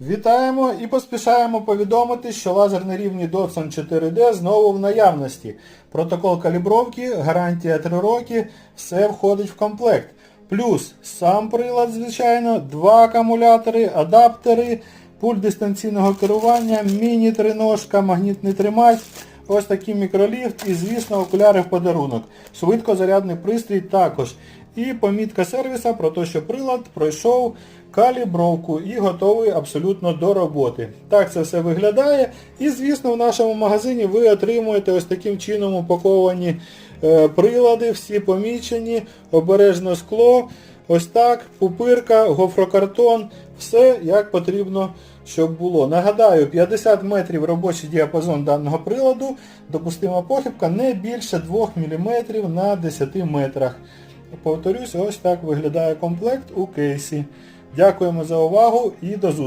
Вітаємо і поспішаємо повідомити, що лазерні рівні Dotson 4D знову в наявності. Протокол калібровки, гарантія 3 роки, все входить в комплект. Плюс сам прилад, звичайно, два акумулятори, адаптери, пульт дистанційного керування, міні-триножка, магнітний тримач, ось такий мікроліфт і, звісно, окуляри в подарунок. Швидкозарядний пристрій також. І помітка сервіса про те, що прилад пройшов калібровку і готовий абсолютно до роботи. Так це все виглядає. І звісно в нашому магазині ви отримуєте ось таким чином упаковані е, прилади, всі помічені, обережно скло, ось так, пупирка, гофрокартон, все як потрібно, щоб було. Нагадаю, 50 метрів робочий діапазон даного приладу, допустима похибка не більше 2 мм на 10 метрах. Повторюсь, ось так виглядає комплект у кейсі. Дякуємо за увагу і до зустрічі!